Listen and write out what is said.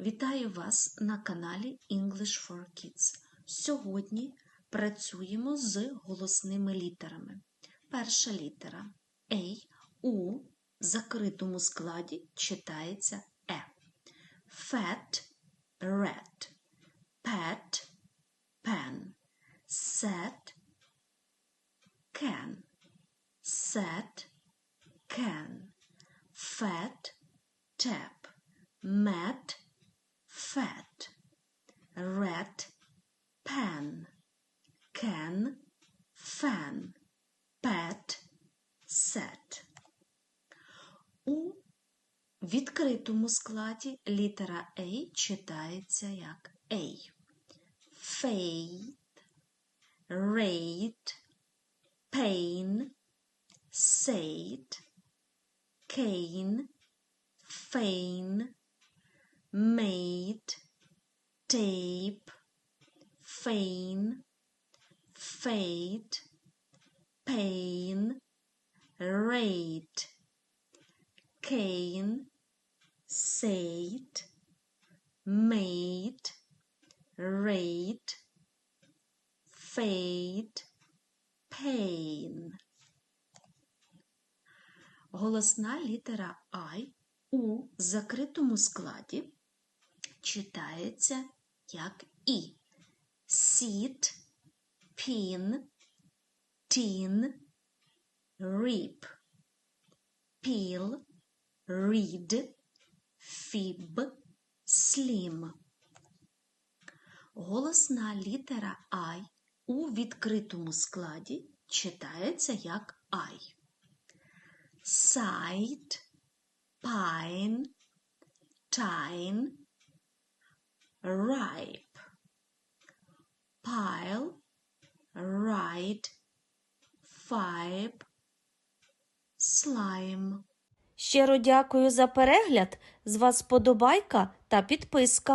Вітаю вас на каналі English for Kids. Сьогодні працюємо з голосними літерами. Перша літера A у закритому складі читається Е. Fat, red, pet, pen, set, can, set, can, fat, tap, mat, fat, red, pen, can, fan, pet, set. У відкритому складі літера A читається як A. Fade, rate, pain, said, cane, feign, made, tape, feign, fade, pain, rate, cane, said, made, rate, fade, pain. Голосна літера I у закритому складі читається як І. Sit, pin, tin, rip, peel, read, fib, slim. Голосна літера I у відкритому складі читається як I. Side, pine, tine, ripe, pile, ride, fibe, slime. Щиро дякую за перегляд. З вас подобайка та підписка.